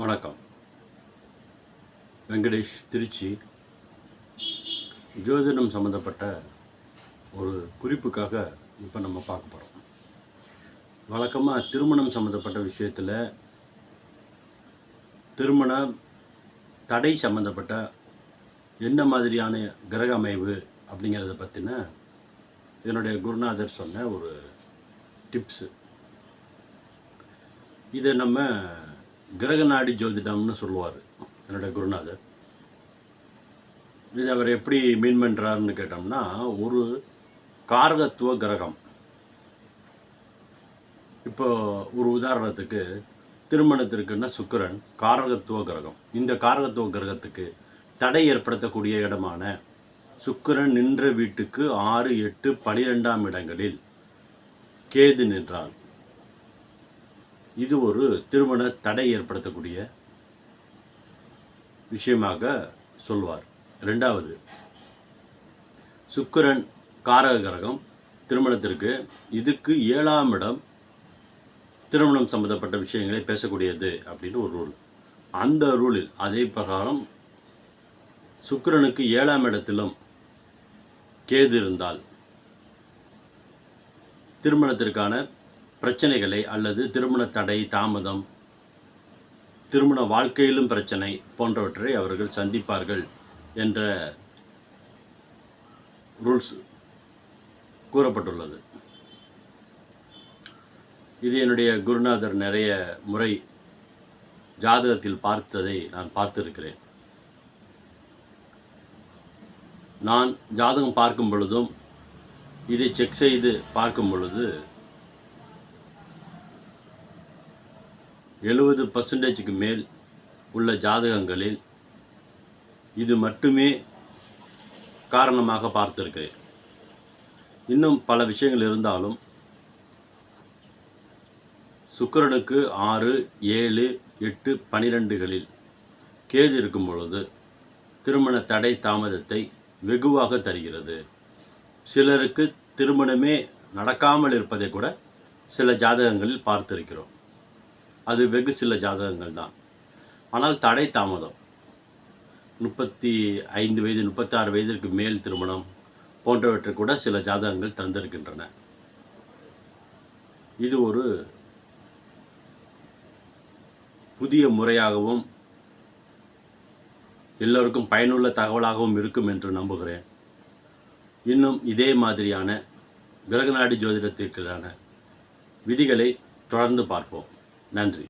வணக்கம். வெங்கடேஷ் திருச்சி. ஜோதிடம் சம்மந்தப்பட்ட ஒரு குறிப்புக்காக இப்போ நம்ம பார்க்க போகிறோம் வழக்கமாக திருமணம் சம்மந்தப்பட்ட விஷயத்தில் திருமண தடை சம்மந்தப்பட்ட என்ன மாதிரியான கிரக அமைவு அப்படிங்கிறத பற்றின என்னுடைய குருநாதர் சொன்ன ஒரு டிப்ஸு இதை நம்ம கிரகநாடி ஜோதிடம்னு சொல்லுவார் என்னுடைய குருநாதர். இது அவர் எப்படி மீன் பண்ணுறாருன்னு கேட்டோம்னா ஒரு காரகத்துவ கிரகம். இப்போ ஒரு உதாரணத்துக்கு திருமணத்திற்குன்னா சுக்கிரன் காரகத்துவ கிரகம். இந்த காரகத்துவ கிரகத்துக்கு தடை ஏற்படுத்தக்கூடிய இடமான சுக்கிரன் நின்ற வீட்டுக்கு ஆறு எட்டு பனிரெண்டாம் இடங்களில் கேது நின்றார் இது ஒரு திருமண தடை ஏற்படுத்தக்கூடிய விஷயமாக சொல்வார். ரெண்டாவது சுக்கிரன் காரக கிரகம் திருமணத்திற்கு இதுக்கு ஏழாம் இடம் திருமணம் சம்பந்தப்பட்ட விஷயங்களை பேசக்கூடியது அப்படின்னு ஒரு ரூல் அந்த ரூலில் அதே பிரகாரம் சுக்கிரனுக்கு ஏழாம் இடத்திலும் கேது இருந்தால் திருமணத்திற்கான பிரச்சனைகளை அல்லது திருமண தடை தாமதம் திருமண வாழ்க்கையிலும் பிரச்சனை போன்றவற்றை அவர்கள் சந்திப்பார்கள் என்ற ரூல்ஸ் கூறப்பட்டுள்ளது. இது என்னுடைய குருநாதர் நிறைய முறை ஜாதகத்தில் பார்த்ததை நான் பார்த்திருக்கிறேன். நான் ஜாதகம் பார்க்கும் பொழுதும் இதை செக் செய்து பார்க்கும் பொழுது எழுபது பர்சன்டேஜுக்கு மேல் உள்ள ஜாதகங்களில் இது மட்டுமே காரணமாக பார்த்திருக்கிறேன். இன்னும் பல விஷயங்கள் இருந்தாலும் சுக்கிரனுக்கு ஆறு ஏழு எட்டு பனிரெண்டுகளில் கேது இருக்கும் பொழுது திருமண தடை தாமதத்தை வெகுவாக தருகிறது. சிலருக்கு திருமணமே நடக்காமல் இருப்பதை கூட சில ஜாதகங்களில் பார்த்திருக்கிறோம். அது வெகு சில ஜாதகங்கள் தான். ஆனால் தடை தாமதம். முப்பத்தி ஐந்து வயது முப்பத்தாறு வயதிற்கு மேல் திருமணம் போன்றவற்றை கூட சில ஜாதகங்கள் தந்திருக்கின்றன. இது ஒரு புதிய முறையாகவும் எல்லோருக்கும் பயனுள்ள தகவலாகவும் இருக்கும் என்று நம்புகிறேன். இன்னும் இதே மாதிரியான கிரகநாடி ஜோதிடத்திற்கான விதிகளை தொடர்ந்து பார்ப்போம். நன்றி